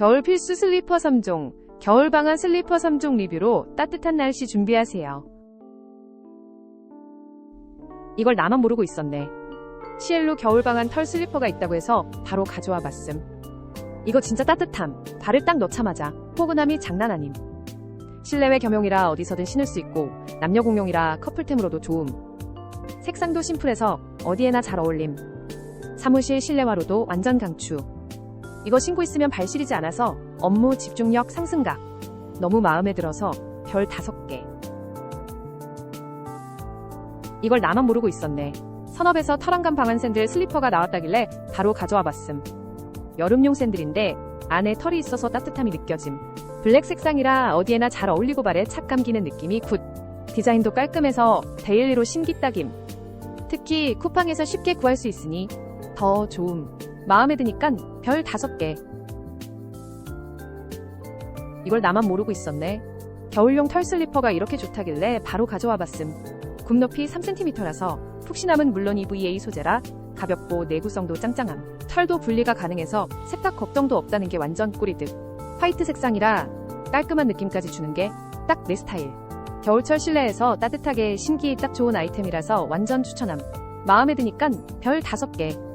겨울 필수 슬리퍼 3종, 겨울 방한 슬리퍼 3종 리뷰로 따뜻한 날씨 준비하세요. 이걸 나만 모르고 있었네. 시엘로 겨울 방한 털 슬리퍼가 있다고 해서 바로 가져와 봤음. 이거 진짜 따뜻함. 발을 딱 넣자마자 포근함이 장난 아님. 실내외 겸용이라 어디서든 신을 수 있고 남녀 공용이라 커플템으로도 좋음. 색상도 심플해서 어디에나 잘 어울림. 사무실 실내화로도 완전 강추. 이거 신고 있으면 발 시리지 않아서 업무 집중력 상승각. 너무 마음에 들어서 별 5개. 이걸 나만 모르고 있었네. 선업에서 털안감 방한 샌들 슬리퍼가 나왔다길래 바로 가져와 봤음. 여름용 샌들인데 안에 털이 있어서 따뜻함이 느껴짐. 블랙 색상이라 어디에나 잘 어울리고 발에 착 감기는 느낌이 굿. 디자인도 깔끔해서 데일리로 신기 딱임. 특히 쿠팡에서 쉽게 구할 수 있으니 더 좋음. 마음에 드니깐 별 5개. 이걸 나만 모르고 있었네. 겨울용 털 슬리퍼가 이렇게 좋다길래 바로 가져와 봤음. 굽 높이 3cm라서 푹신함은 물론 EVA 소재라 가볍고 내구성도 짱짱함. 털도 분리가 가능해서 세탁 걱정도 없다는 게 완전 꿀이득. 화이트 색상이라 깔끔한 느낌까지 주는 게 딱 내 스타일. 겨울철 실내에서 따뜻하게 신기 딱 좋은 아이템이라서 완전 추천함. 마음에 드니깐 별 5개.